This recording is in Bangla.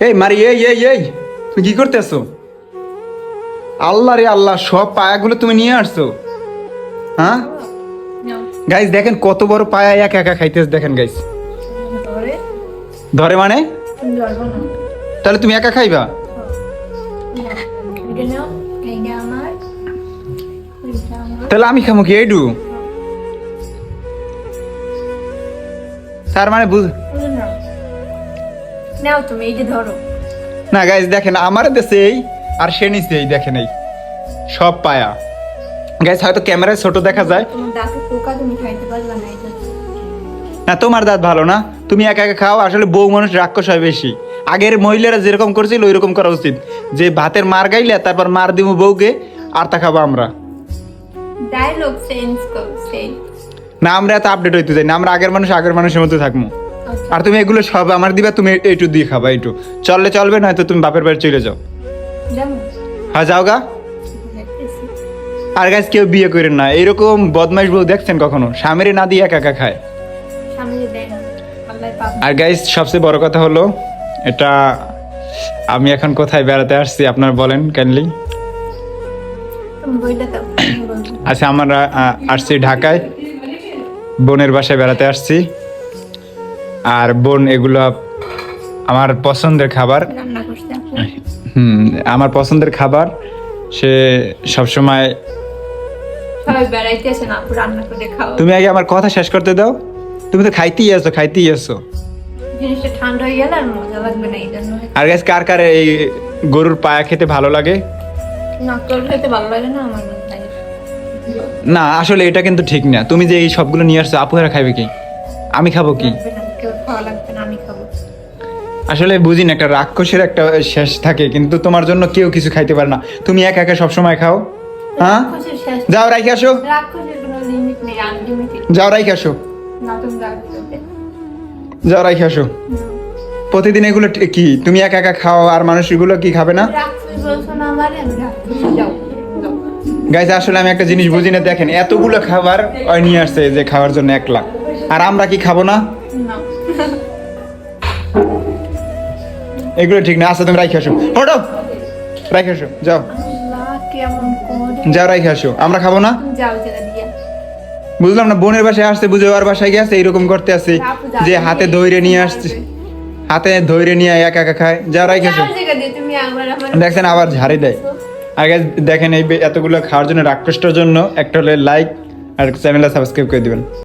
এই মারি এই এই এই তুমি কি করতেছো? আল্লাহ রে আল্লাহ সব পায়াগুলো তুমি নিয়ে আসছো। হ্যাঁ? গাইস দেখেন কত বড় পায়া এক একা খাইতেছ দেখেন গাইস ধরে? মানে? তাহলে তুমি একা খাইবা? আমার। তাহলে আমি খামো কি এইডু? তার মানে বুঝ নাও তুমি এইটা ধরো। না গাইস দেখেন আমার দেশে এই আর সে নিচে এই দেখেন এই। সব পায়া। গাইস হয়তো ক্যামেরায় ছোট দেখা যায়। না তোমার দাঁত ভালো না। তুমি একা একা খাও আসলে বউ মানুষ রাক্ষস হয় বেশি। আগের মহিলারা যেরকম করছিল ওই রকম করা উচিত। যে ভাতের মার গাইলে তারপর মার দিব বউকে আর তা খাব আমরা। না আমরা এত আপডেট হইতে যাই না আমরা আগের মানুষ আগের মানুষের মতো থাকব। আর তুমি এগুলো সব আমার দিবা তুমি এইটু দিয়ে খাবা এইটু। চললে চলবে নয়তো তুমি বাপের বাড়ি চলে যাও। হ্যাঁ যাও গা। আর গাছ কেউ বিয়ে করেন না। এরকম বদমাইশ বউ দেখছেন কখনো? স্বামীরে না দিয়ে একা একা খায়। আর গাইজ সবচেয়ে বড় কথা হলো এটা আমি এখন কোথায় বেড়াতে আসছি আপনার বলেন কাইন্ডলি। আচ্ছা আমরা আসছি ঢাকায়। বোনের বাসায় বেড়াতে আসছি। আর বোন এগুলো আমার পছন্দের খাবার। হুম আমার পছন্দের খাবার সে সবসময় তুমি আগে আমার কথা শেষ করতে দাও। তুমি তো খাইতেই আসো খাইতেই আসো। আর গাছ কার কার এই গরুর পায়া খেতে ভালো লাগে? না আসলে এটা কিন্তু ঠিক না। তুমি যে এই সবগুলো নিয়ে আসছো আপুরা খাবে কি? আমি খাব কি? লাগবে খাওয়া লাগবে না আমি খাব। আসলে বুঝি না একটা রাক্ষসের একটা শেষ থাকে কিন্তু তোমার জন্য কেউ কিছু খাইতে পারে না। তুমি একা একা সবসময় খাও হ্যাঁ? যাও রাইখে আসো। যাও রাইখে আসো। যাও রাইখে আসো। প্রতিদিন এগুলো কি তুমি একা একা খাও আর মানুষ এগুলো কি খাবে না। গাইজ আসলে আমি একটা জিনিস বুঝি না দেখেন এতগুলো খাবার নিয়ে আসছে যে খাওয়ার জন্য এক লাখ। আর আমরা কি খাব না। এগুলো ঠিক না আচ্ছা তুমি রাইখে আসো। হটো রাইখে আসো যাও। যাও রাইখে আসো। আমরা খাব না? বুঝলাম না বোনের বাসায় আসছে বুঝে ওর বাসায় গেছে এইরকম করতে আসছে যে হাতে ধৈর্য নিয়ে আসছে। হাতে ধৈর্য নিয়ে একা একা খায়। যাও রাইখে আসো। দেখছেন আবার ঝাড়ি দেয়। আগে দেখেন এই এতগুলো খাওয়ার জন্য রাক্ষসটার জন্য একটা হলে লাইক আর চ্যানেলটা সাবস্ক্রাইব করে দিবেন।